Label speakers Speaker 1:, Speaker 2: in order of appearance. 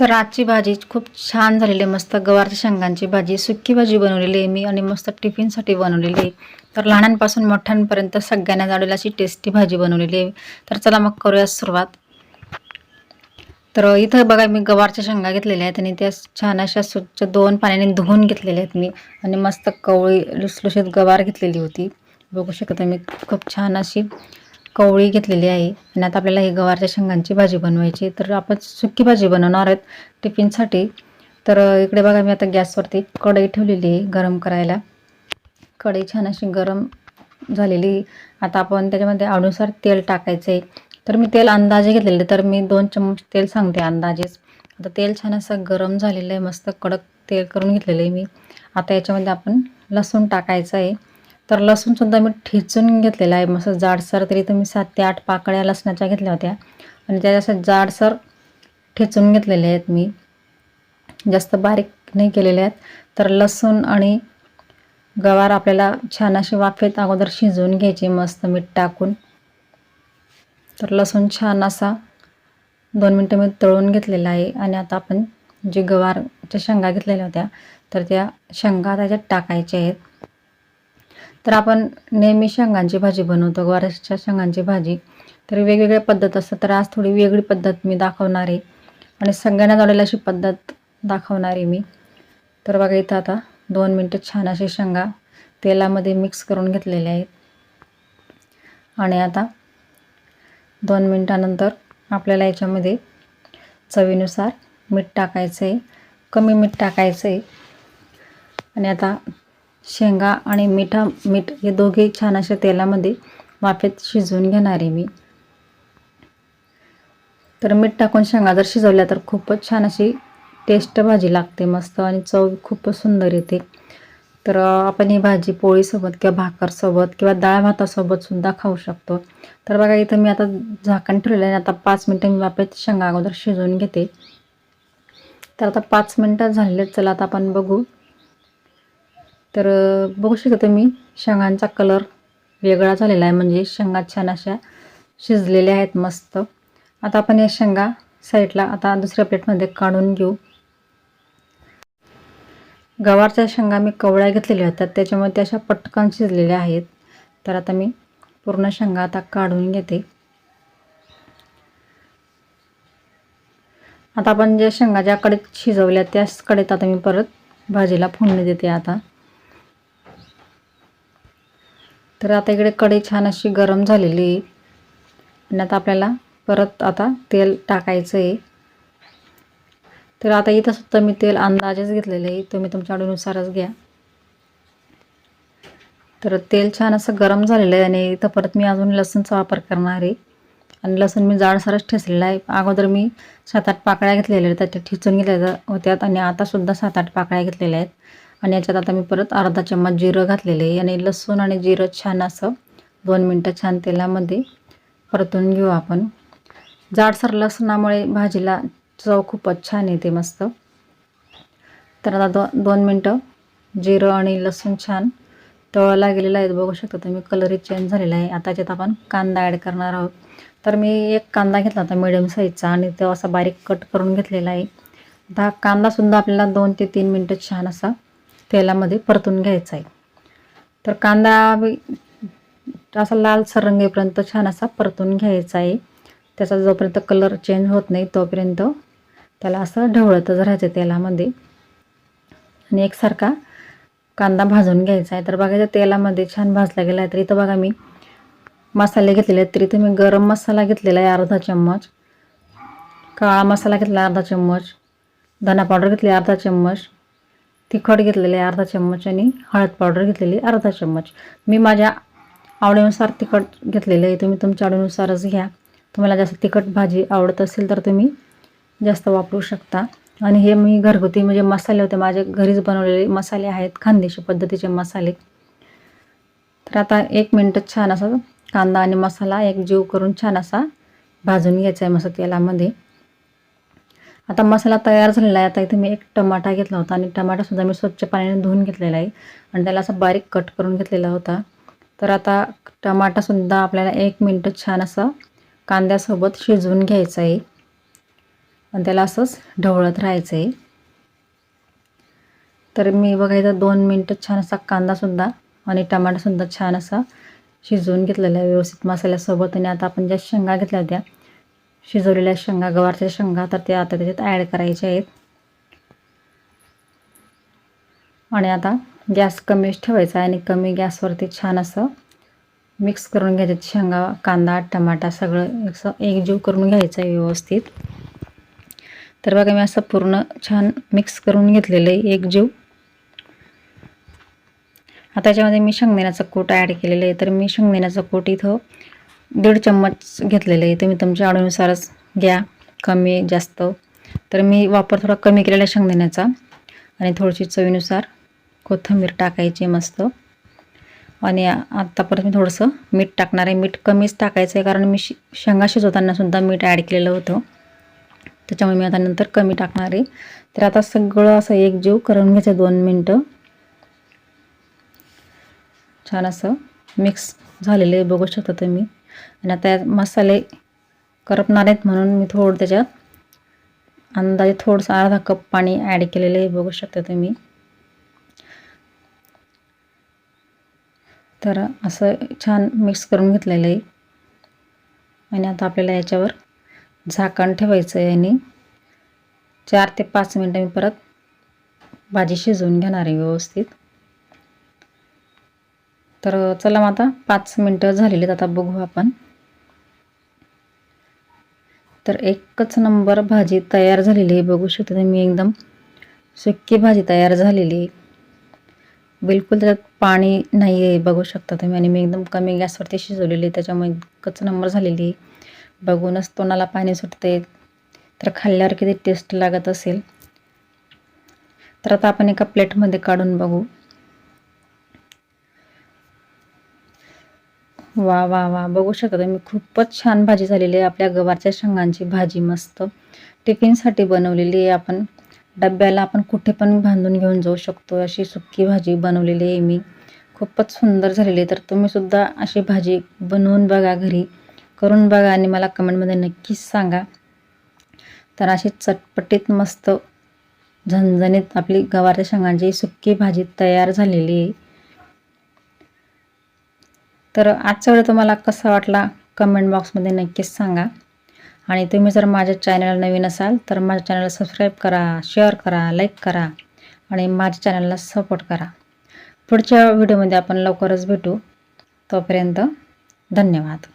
Speaker 1: तर आजची भाजी खूप छान झालेली आहे. मस्त गवारच्या शेंगांची भाजी सुक्की भाजी बनवलेली आहे मी आणि मस्त टिफिनसाठी बनवलेली आहे. तर लहानांपासून मोठ्यांपर्यंत सगळ्यांना आवडेल अशी टेस्टी भाजी बनवलेली आहे. तर चला मग करूया सुरुवात. तर इथं बघा मी गवारच्या शेंगा घेतलेल्या आहेत आणि त्या छान अशा स्वच्छ दोन पाण्याने धुवून घेतलेल्या आहेत मी. आणि मस्त कवळी लुसलुशीत गवार घेतलेली होती. बघू शकता मी खूप छान अशी कवळी घेतलेली आहे. आणि आता आपल्याला ही गवारच्या शेंगांची भाजी बनवायची तर आपण सुकी भाजी बनवणार आहेत टिफिनसाठी. तर इकडे बघा मी आता गॅसवरती कढई ठेवलेली आहे गरम करायला. कढई छान अशी गरम झालेली आता आपण त्याच्यामध्ये अनुसार तेल टाकायचं आहे. तर मी तेल अंदाजे घेतलेले तर मी दोन चमच तेल सांगते अंदाजेच. आता तेल छान असं गरम झालेलं आहे. मस्त कडक तेल करून घेतलेलं आहे मी. आता याच्यामध्ये आपण लसूण टाकायचं आहे. तर लसूणसुद्धा मी ठेचून घेतलेला आहे. मस्त जाडसर तरी तर मी सात ते आठ पाकळ्या लसणाच्या घेतल्या होत्या. आणि त्या असं जाडसर ठेचून घेतलेल्या आहेत मी. जास्त बारीक नाही केलेल्या आहेत. तर लसूण आणि गवार आपल्याला छान असे वाफेत अगोदर शिजवून घ्यायचे मस्त मीठ टाकून. तर लसूण छान असा दोन मिनटं मी तळून घेतलेला आहे. आणि आता आपण जे गवारच्या शेंगा घेतलेल्या होत्या तर त्या शेंगा त्याच्यात टाकायच्या आहेत तर आपण नेहमी शेंगांची भाजी बनवतो गवारच्या शेंगांची भाजी. तर वेगवेगळ्या पद्धत असतात तर आज थोडी वेगळी पद्धत मी दाखवणार आहे. आणि सगळ्यांना आवडेल अशी पद्धत दाखवणार आहे मी. तर बघा इथं आता दोन मिनटं छान असे शेंगा तेलामध्ये मिक्स करून घेतलेले आहेत. आणि आता दोन मिनटानंतर आपल्याला याच्यामध्ये चवीनुसार मीठ टाकायचं आहे कमी मीठ टाकायचं आहे आणि आता शेंगा आणि मिठा मीठ हे दोघे छान अशा तेलामध्ये वाफेत शिजवून घेणार आहे मी. तर मीठ टाकून शेंगा जर शिजवल्या तर खूपच छान अशी टेस्ट भाजी लागते मस्त आणि चव खूपच सुंदर येते. तर आपण ही भाजी पोळीसोबत किंवा भाकरसोबत किंवा डाळ भातासोबत सुद्धा खाऊ शकतो. तर बघा इथं मी आता झाकण ठेवलेलं आहे आता पाच मिनटं मी वाफेत शेंगा अगोदर शिजवून घेते. तर आता पाच मिनटं झालेले चला आता आपण बघू. तर बघू शकता तुम्ही शेंगांचा कलर वेगळा झालेला आहे. म्हणजे शेंगा छान अशा शिजलेल्या आहेत मस्त. आता आपण या शेंगा साईडला आता दुसऱ्या प्लेटमध्ये काढून घेऊ. गवारच्या शेंगा मी कवळ्या घेतलेल्या होत्या त्याच्यामुळे त्या अशा पटकन शिजलेल्या आहेत. तर आता मी पूर्ण शेंगा आता काढून घेते. आता आपण ज्या शेंगा ज्या कडेत शिजवल्या त्याच कडेत आता मी परत भाजीला फोडणी देते आता. तर आता इकडे कढई छान अशी गरम झालेली आहे. आणि आता आपल्याला परत आता तेल टाकायचं आहे. तर आता इथं सुद्धा मी तेल अंदाजेच घेतलेलं आहे. तुम्ही तुमच्या आवडीनुसारच घ्या. तर तेल छान असं गरम झालेलं आहे आणि इथं परत मी अजून लसूणचा वापर करणार आहे. आणि लसूण मी जाडसरच ठेचलेला आहे. अगोदर मी सात आठ पाकळ्या घेतलेल्या आहेत त्याच्या ठिचून घेतल्या होत्यात आणि आतासुद्धा सात आठ पाकळ्या घेतलेल्या आहेत. आणि याच्यात आता मी परत अर्धा चम्मच जिरं घातलेलं आहे. आणि लसूण आणि जिरं छान असं दोन मिनटं छान तेलामध्ये परतून घेऊ आपण. जाडसर लसणामुळे भाजीला चव खूपच छान येते मस्त. तर आता दो दोन मिनटं जिरं आणि लसूण छान तळला गेलेला आहे. बघू शकता तुम्ही कलरही चेंज झालेला आहे. आता याच्यात आपण कांदा ॲड करणार आहोत. तर मी एक कांदा घेतला होता मिडियम साईजचा आणि तो असा बारीक कट करून घेतलेला आहे. आता कांदासुद्धा आपल्याला दोन ते तीन मिनटं छान असा तेलामध्ये परतून घ्यायचा आहे. तर कांदा असा लाल सरंगेपर्यंत छान असा परतून घ्यायचा आहे. त्याचा जोपर्यंत कलर चेंज होत नाही तोपर्यंत त्याला असं ढवळतच राहायचं तेलामध्ये. आणि एकसारखा कांदा भाजून घ्यायचा आहे. तर बघायचं तेलामध्ये छान भाजला गेला आहे. तर इथं बघा मी मसाले घेतलेले आहेत. तर इथं मी गरम मसाला घेतलेला आहे अर्धा चम्मच. काळा मसाला घेतला अर्धा चम्मच. धना पावडर घेतली अर्धा चम्मच. तिखट घेतलेले आहे अर्धा चम्मच आणि हळद पावडर घेतलेली अर्धा चम्मच. मी माझ्या आवडीनुसार तिखट घेतलेलं आहे तुम्ही तुमच्या आवडीनुसारच घ्या. तुम्हाला जास्त तिखट भाजी आवडत असेल तर तुम्ही जास्त वापरू शकता. आणि हे मी घरगुती म्हणजे मसाले होते माझे घरीच बनवलेले मसाले आहेत खानदेशी पद्धतीचे मसाले. तर आता एक मिनटं छान असं कांदा आणि मसाला एक जीव करून छान असा भाजून घ्यायचा आहे मस्त तेलामध्ये आता मसाला तयार झालेला आहे. आता इथे मी एक टमाटा घेतला होता आणि टमाटासुद्धा मी स्वच्छ पाण्याने धुवून घेतलेला आहे. आणि त्याला असं बारीक कट करून घेतलेला होता. तर आता टमाटासुद्धा आपल्याला एक मिनटं छान असं कांद्यासोबत शिजवून घ्यायचं आहे. आणि त्याला असंच ढवळत राहायचं आहे. तर मी बघायचं दोन मिनटं छान असा कांदासुद्धा आणि टमाटासुद्धा छान असा शिजवून घेतलेला आहे व्यवस्थित मसाल्यासोबत. आणि आता आपण ज्या शेंगा घेतल्या होत्या शिजवलेल्या शेंगा गवारच्या शेंगा तर त्या आता त्याच्यात ॲड करायच्या आहेत. आणि आता गॅस कमीच ठेवायचा आणि कमी गॅसवरती छान असं मिक्स करून घ्यायचं. शेंगा कांदा टमाटा सगळं असं एकजीव करून घ्यायचं आहे व्यवस्थित. तर बघा मी असं पूर्ण छान मिक्स करून घेतलेलं आहे एकजीव. आता याच्यामध्ये मी शेंगदाण्याचं कूट ॲड केलेलं आहे. तर मी शेंगदाण्याचं कूट इथं दीड चम्मच घेतलेलं आहे. तुम्ही तुमच्या आवडीनुसारच घ्या. कमी जास्त. तर मी वापर थोडा कमी केलेला आहे शेंगदाण्याचा. आणि थोडीशी चवीनुसार कोथिंबीर टाकायची मस्त. आणि आत्ता परत मी थोडंसं मीठ टाकणार आहे. मीठ कमीच टाकायचं आहे कारण मी शि शेंगा शिजवतानासुद्धा मीठ ॲड केलेलं होतं. त्याच्यामुळे मी आता नंतर कमी टाकणार आहे. तर आता सगळं असं एकजीव करून घ्यायचं दोन मिनटं. छान असं मिक्स झालेलं आहे. बघू शकता तुम्ही. आणि आता मसाले करपणार आहेत म्हणून मी थोडं त्याच्यात अंदाजे थोडंसं अर्धा कप पाणी ॲड केलेलं आहे बघू शकता तुम्ही. तर असं छान मिक्स करून घेतलेलं आहे. आणि आता आपल्याला याच्यावर झाकण ठेवायचं आहे आणि चार ते पाच मिनटं मी परत भाजी शिजवून घेणार आहे व्यवस्थित. तर चला मग आता पाच मिनटं झालेली आहेत आता बघू आपण. तर एकच नंबर भाजी तयार झालेली आहे बघू शकता तुम्ही एकदम सुक्की भाजी तयार झालेली आहे. बिलकुल त्याच्यात पाणी नाही आहे बघू शकता तुम्ही. आणि मी एकदम कमी गॅसवरती शिजवलेली आहे त्याच्यामुळे एकच नंबर झालेली आहे. बघूनच तोंडाला पाणी सुटते तर खाल्ल्यावर किती टेस्ट लागत असेल. तर आता आपण एका प्लेटमध्ये काढून बघू. वा वा वा. बघू शकता तुम्ही खूपच छान भाजी झालेली आहे. आपल्या गवारच्या शेंगांची भाजी मस्त. टिफिनसाठी बनवलेली आहे आपण. डब्याला आपण कुठे पण बांधून घेऊन जाऊ शकतो. अशी सुक्की भाजी बनवलेली आहे मी. खूपच सुंदर झालेली आहे. तर तुम्हीसुद्धा अशी भाजी बनवून बघा घरी. करून बघा आणि मला कमेंटमध्ये नक्कीच सांगा. तर अशी चटपटीत मस्त झणझणीत आपली गवारच्या शेंगांची सुक्की भाजी तयार झालेली आहे. तर आजचा व्हिडिओ तुम्हाला कसा वाटला कमेंट बॉक्समध्ये नक्कीच सांगा. आणि तुम्ही जर माझ्या चॅनल नवीन असाल तर माझ्या चॅनलला सबस्क्राईब करा शेअर करा लाईक करा आणि माझ्या चॅनलला सपोर्ट करा. पुढच्या व्हिडिओमध्ये आपण लवकरच भेटू. तोपर्यंत धन्यवाद.